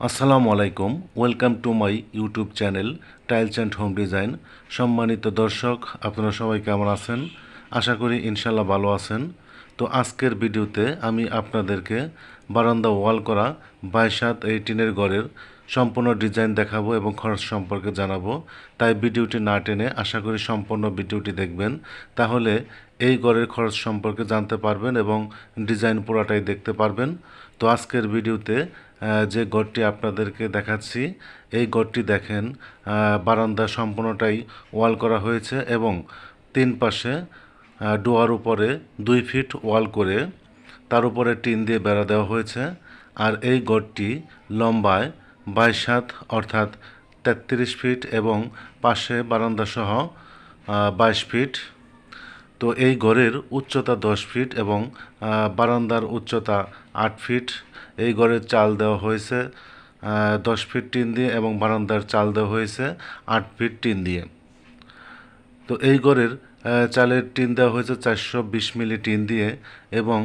আসসালামু আলাইকুম, welcome to my YouTube channel tiles and home design. সম্মানিত দর্শক, আপনারা সবাই কেমন আছেন? আশা করি ইনশাল্লাহ ভালো আছেন। তো আজকের ভিডিওতে আমি আপনাদেরকে বারান্দা ওয়াল করা বাইশাত এই টিনের ঘরের সম্পূর্ণ ডিজাইন দেখাবো এবং খরচ সম্পর্কে জানাব। তাই ভিডিওটি না টেনে আশা করি সম্পূর্ণ ভিডিওটি দেখবেন। তাহলে এই ঘরের খরচ সম্পর্কে জানতে পারবেন এবং ডিজাইন পুরাটাই দেখতে পারবেন। তো আজকের ভিডিওতে যে ঘরটি আপনাদেরকে দেখাচ্ছি, এই ঘরটি দেখেন বারান্দা সম্পূর্ণটাই ওয়াল করা হয়েছে এবং তিন পাশে ডোয়ার উপরে দুই ফিট ওয়াল করে তার উপরে টিন দিয়ে বেড়া দেওয়া হয়েছে। আর এই গড়টি লম্বায় বাইশ হাত, অর্থাৎ তেত্রিশ ফিট এবং পাশে বারান্দাসহ বাইশ ফিট। তো এই ঘরের উচ্চতা দশ ফিট এবং বারান্দার উচ্চতা আট ফিট। এই ঘরের চাল দেওয়া হয়েছে দশ ফিট টিন দিয়ে এবং বারান্দার চাল দেওয়া হয়েছে আট ফিট টিন দিয়ে। তো এই ঘরের চালের টিন দেওয়া হয়েছে চারশো বিশ মিলি টিন দিয়ে এবং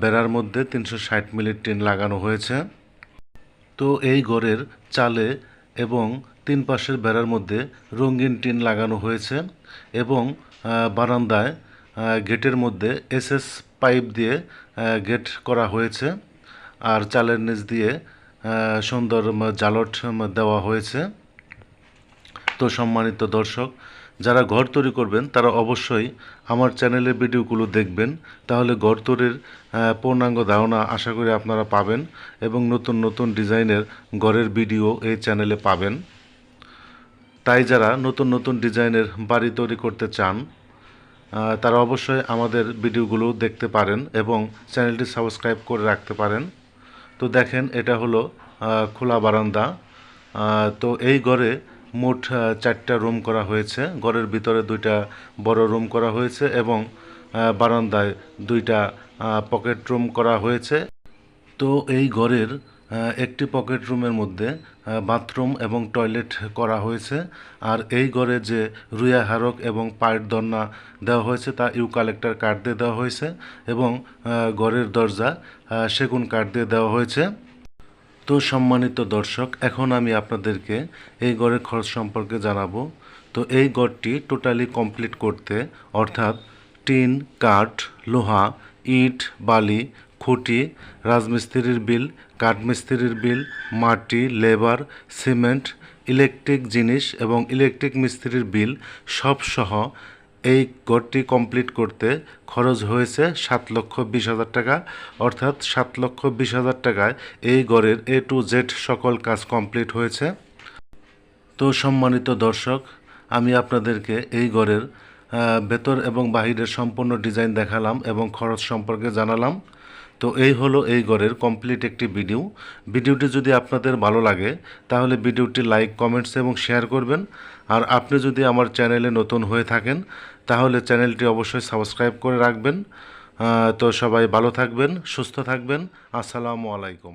বেড়ার মধ্যে তিনশো ষাট মিলি টিন লাগানো হয়েছে। তো এই ঘরের চালে এবং তিন পাশের বেড়ার মধ্যে রঙিন টিন লাগানো হয়েছে এবং বারান্দায় গেটের মধ্যে এসএস পাইপ দিয়ে গেট করা হয়েছে। আর চালের নিচ দিয়ে সুন্দর জালট দেওয়া হয়েছে। তো সম্মানিত দর্শক যারা ঘর তৈরি করবেন, তারা অবশ্যই আমার চ্যানেলের ভিডিওগুলো দেখবেন। তাহলে ঘর তৈরির পূর্ণাঙ্গ ধারণা আশা করি আপনারা পাবেন এবং নতুন নতুন ডিজাইনের ঘরের ভিডিও এই চ্যানেলে পাবেন। তাই যারা নতুন নতুন ডিজাইনের বাড়ি তৈরি করতে চান তারা অবশ্যই আমাদের ভিডিওগুলো দেখতে পারেন এবং চ্যানেলটি সাবস্ক্রাইব করে রাখতে পারেন। তো দেখেন, এটা হলো খোলা বারান্দা। তো এই ঘরে মোট চারটা রুম করা হয়েছে। ঘরের ভিতরে দুইটা বড় রুম করা হয়েছে এবং বারান্দায় দুইটা পকেট রুম করা হয়েছে। তো এই ঘরের একটি পকেট রুমের মধ্যে বাথরুম এবং টয়লেট করা হয়েছে। আর এই ঘরে যে রুয়া হারক এবং পায়ের দন্না দেওয়া হয়েছে, তা ইউ কালেক্টর কাঠ দিয়ে দেওয়া হয়েছে এবং ঘরের দরজা সেগুন কাঠ দিয়ে দেওয়া হয়েছে। তো সম্মানিত দর্শক, এখন আমি আপনাদেরকে এই গড়ের খরচ সম্পর্কে জানাব। তো এই গড়টি টোটালি কমপ্লিট করতে, অর্থাৎ টিন, কাঠ, লোহা, ইট, বালি, খুঁটি, রাজমিস্ত্রির বিল, কাঠমিস্ত্রির বিল, মাটি, লেবার, সিমেন্ট, ইলেকট্রিক জিনিস এবং ইলেকট্রিক মিস্ত্রির বিল সব সহ এই ঘরটি কমপ্লিট করতে খরচ হয়েছে সাত লক্ষ বিশ হাজার টাকা। অর্থাৎ সাত লক্ষ বিশ হাজার টাকায় এই গড়ের এ টু জেড সকল কাজ কমপ্লিট হয়েছে। তো সম্মানিত দর্শক, আমি আপনাদেরকে এই গড়ের ভেতর এবং বাহিরের সম্পূর্ণ ডিজাইন দেখালাম এবং খরচ সম্পর্কে জানালাম। তো এই হলো এই ঘরের কমপ্লিট একটি ভিডিও ভিডিওটি যদি আপনাদের ভালো লাগে, তাহলে ভিডিওটি লাইক কমেন্টস এবং শেয়ার করবেন। আর আপনি যদি আমার চ্যানেলে নতুন হয়ে থাকেন, তাহলে চ্যানেলটি অবশ্যই সাবস্ক্রাইব করে রাখবেন। তো সবাই ভালো থাকবেন, সুস্থ থাকবেন। আসসালামু আলাইকুম।